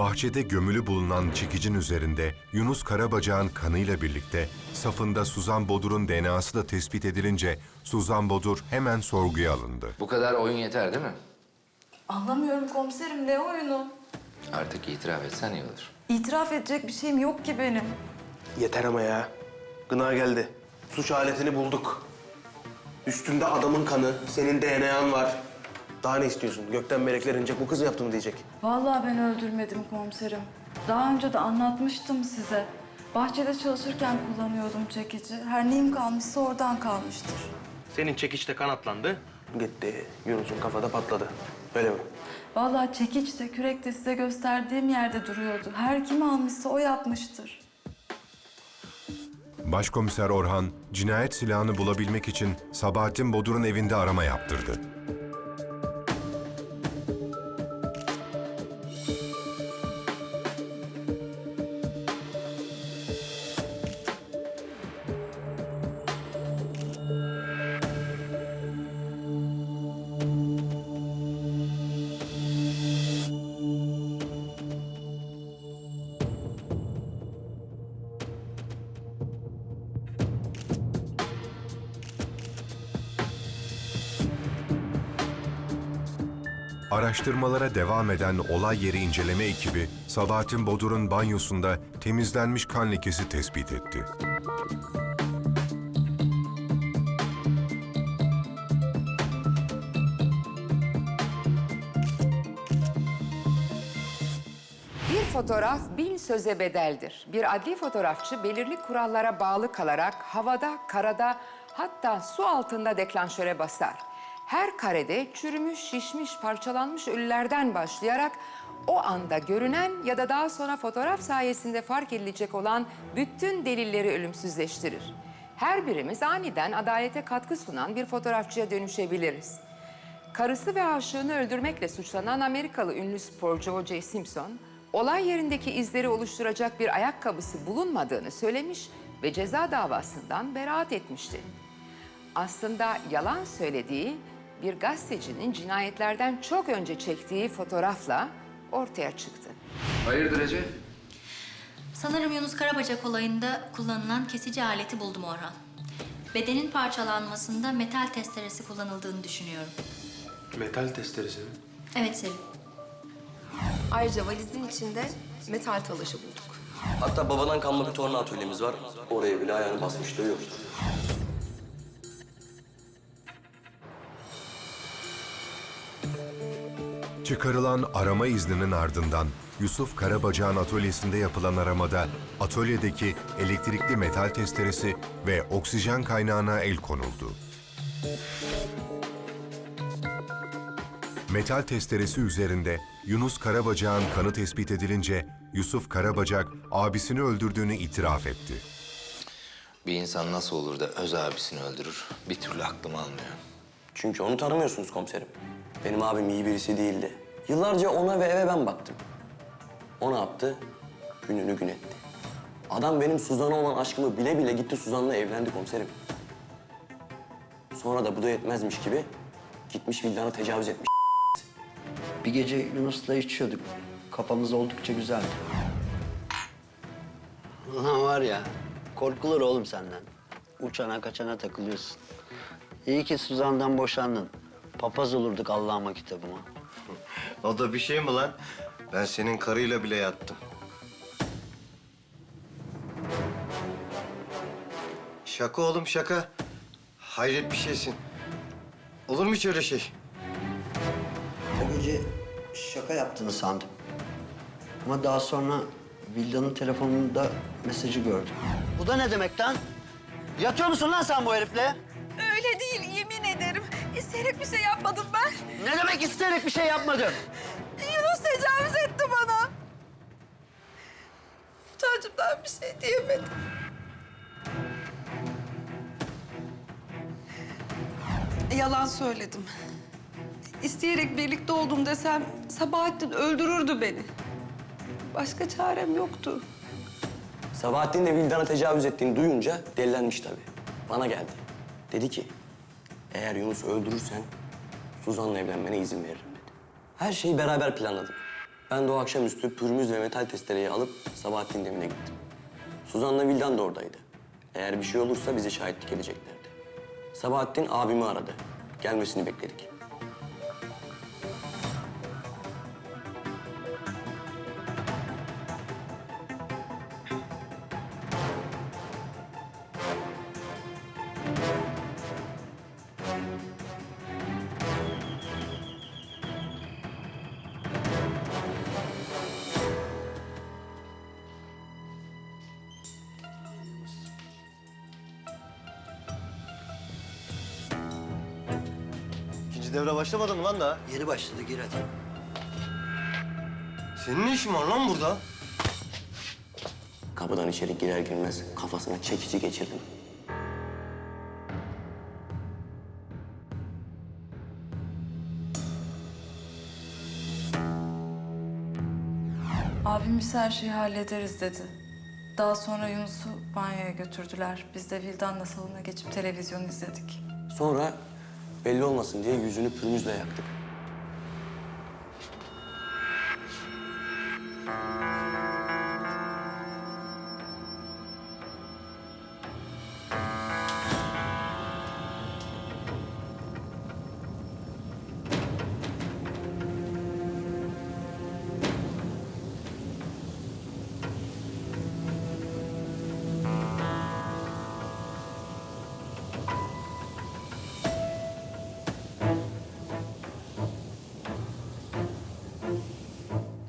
Bahçede gömülü bulunan çekicin üzerinde Yunus Karabacak'ın kanıyla birlikte safında Suzan Bodur'un DNA'sı da tespit edilince Suzan Bodur hemen sorguya alındı. Bu kadar oyun yeter değil mi? Anlamıyorum komiserim ne oyunu? Artık itiraf etsen iyi olur. İtiraf edecek bir şeyim yok ki benim. Yeter ama ya. Gına geldi. Suç aletini bulduk. Üstünde adamın kanı, senin DNA'n var. Daha ne istiyorsun? Gökten melekler inecek, bu kız yaptı mı diyecek. Vallahi ben öldürmedim komiserim. Daha önce de anlatmıştım size. Bahçede çalışırken kullanıyordum çekici. Her neyim kalmışsa oradan kalmıştır. Senin çekiçte kanatlandı. Gitti. Yunus'un kafada patladı. Öyle mi? Vallahi çekiç de kürek de size gösterdiğim yerde duruyordu. Her kim almışsa o yapmıştır. Başkomiser Orhan, cinayet silahını bulabilmek için Sabahattin Bodur'un evinde arama yaptırdı. Araştırmalara devam eden olay yeri inceleme ekibi, Sabahattin Bodur'un banyosunda temizlenmiş kan lekesi tespit etti. Bir fotoğraf bin söze bedeldir. Bir adli fotoğrafçı belirli kurallara bağlı kalarak havada, karada hatta su altında deklanşöre basar. Her karede çürümüş, şişmiş, parçalanmış ölülerden başlayarak o anda görünen ya da daha sonra fotoğraf sayesinde fark edilecek olan bütün delilleri ölümsüzleştirir. Her birimiz aniden adalete katkı sunan bir fotoğrafçıya dönüşebiliriz. Karısı ve aşığını öldürmekle suçlanan Amerikalı ünlü sporcu O.J. Simpson, olay yerindeki izleri oluşturacak bir ayakkabısı bulunmadığını söylemiş ve ceza davasından beraat etmişti. Aslında yalan söylediği bir gazetecinin cinayetlerden çok önce çektiği fotoğrafla ortaya çıktı. Hayırdır Ece? Sanırım Yunus Karabacak olayında kullanılan kesici aleti buldum Orhan. Bedenin parçalanmasında metal testeresi kullanıldığını düşünüyorum. Metal testeresi mi? Evet Selim. Ayrıca valizin içinde metal talaşı bulduk. Hatta babadan kalma bir torna atölyemiz var. Oraya bile ayağını basmışlığı yok. Çıkarılan arama izninin ardından Yusuf Karabacak'ın atölyesinde yapılan aramada atölyedeki elektrikli metal testeresi ve oksijen kaynağına el konuldu. Metal testeresi üzerinde Yunus Karabacak'ın kanı tespit edilince Yusuf Karabacak abisini öldürdüğünü itiraf etti. Bir insan nasıl olur da öz abisini öldürür? Bir türlü aklım almıyor. Çünkü onu tanımıyorsunuz komiserim. Benim abim iyi birisi değildi. Yıllarca ona ve eve ben baktım. O ne yaptı? Gününü gün etti. Adam benim Suzan'a olan aşkımı bile bile gitti Suzan'la evlendi komiserim. Sonra da bu da yetmezmiş gibi gitmiş Vildan'a tecavüz etmiş. Bir gece Yunus'la içiyorduk. Kafamız oldukça güzeldi. Ulan var ya, korkulur oğlum senden. Uçana kaçana takılıyorsun. İyi ki Suzan'dan boşandın. Papaz olurduk Allah'ıma kitabıma. O da bir şey mi lan? Ben senin karıyla bile yattım. Şaka oğlum şaka. Hayret bir şeysin. Olur mu hiç öyle şey? O gece şaka yaptığını sandım. Ama daha sonra Vilda'nın telefonunda mesajı gördüm. Bu da ne demek lan? Yatıyor musun lan sen bu herifle? İsteyerek bir şey yapmadım ben. Ne demek isteyerek bir şey yapmadım? Yunus tecavüz etti bana. Utancımdan bir şey diyemedim. Yalan söyledim. İsteyerek birlikte oldum desem Sabahattin öldürürdü beni. Başka çarem yoktu. Sabahattin de Vildan'a tecavüz ettiğini duyunca delilenmiş tabii. Bana geldi. Dedi ki, eğer Yunus'u öldürürsen Suzan'la evlenmene izin veririm dedi. Her şeyi beraber planladık. Ben de o akşamüstü pürmüz ve metal testereyi alıp Sabahattin'in evine gittim. Suzan'la Vildan da oradaydı. Eğer bir şey olursa bize şahitlik edeceklerdi. Sabahattin abimi aradı. Gelmesini bekledik. İkinci devre başlamadı mı lan daha? Yeni başladı gir hadi. Senin ne işin var lan burada? Kapıdan içeri girer girmez kafasına çekici geçirdim. Abim biz her şeyi hallederiz dedi. Daha sonra Yunus'u banyoya götürdüler. Biz de Vildan'la salona geçip televizyon izledik. Sonra belli olmasın diye yüzünü pürmüzle yaktık.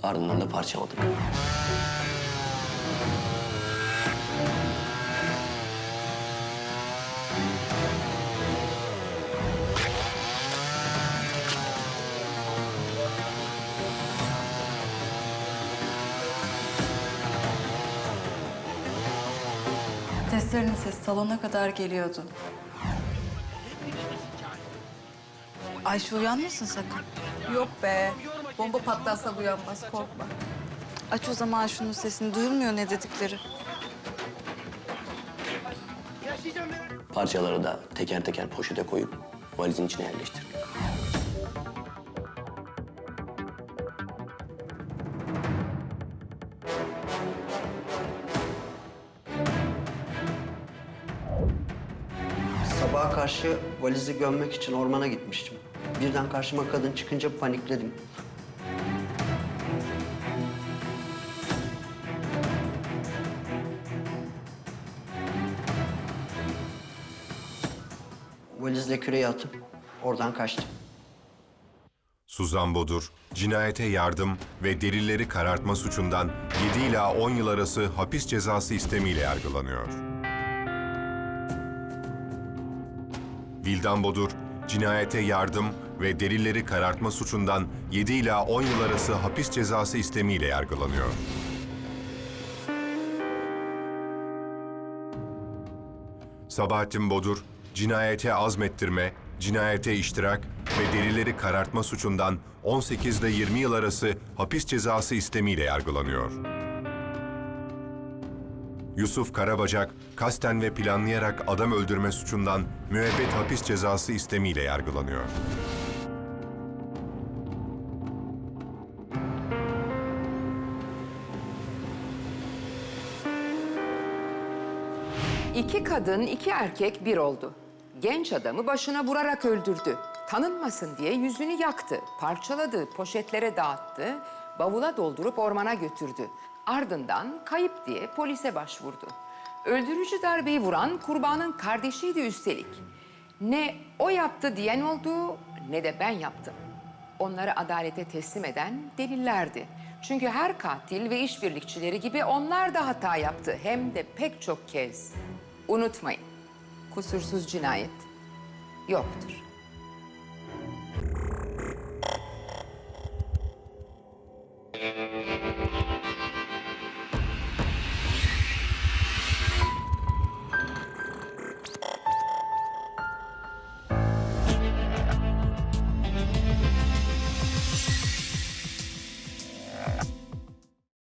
Ardından da parçaladık. Testlerin sesi salona kadar geliyordu. Ayşe uyanmasın sakın. Yok be. Bomba patlarsa uyanmaz korkma. Aç o zaman şunun sesini. Duyulmuyor ne dedikleri. Parçaları da teker teker poşete koyup valizin içine yerleştirdik. Sabaha karşı valizi gömmek için ormana gitmiştim. Birden karşıma kadın çıkınca panikledim. Valizle küreği atıp oradan kaçtım. Suzan Bodur, cinayete yardım ve delilleri karartma suçundan 7 ila 10 yıl arası hapis cezası istemiyle yargılanıyor. Vildan Bodur, cinayete yardım ve delilleri karartma suçundan 7 ila 10 yıl arası hapis cezası istemiyle yargılanıyor. Sabahattin Bodur, cinayete azmettirme, cinayete iştirak ve delilleri karartma suçundan 18 ile 20 yıl arası hapis cezası istemiyle yargılanıyor. Yusuf Karabacak, kasten ve planlayarak adam öldürme suçundan müebbet hapis cezası istemiyle yargılanıyor. İki kadın, iki erkek bir oldu. Genç adamı başına vurarak öldürdü. Tanınmasın diye yüzünü yaktı, parçaladı, poşetlere dağıttı, bavula doldurup ormana götürdü. Ardından kayıp diye polise başvurdu. Öldürücü darbeyi vuran kurbanın kardeşiydi üstelik. Ne o yaptı diyen oldu ne de ben yaptım. Onları adalete teslim eden delillerdi. Çünkü her katil ve işbirlikçileri gibi onlar da hata yaptı. Hem de pek çok kez. Unutmayın, kusursuz cinayet yoktur.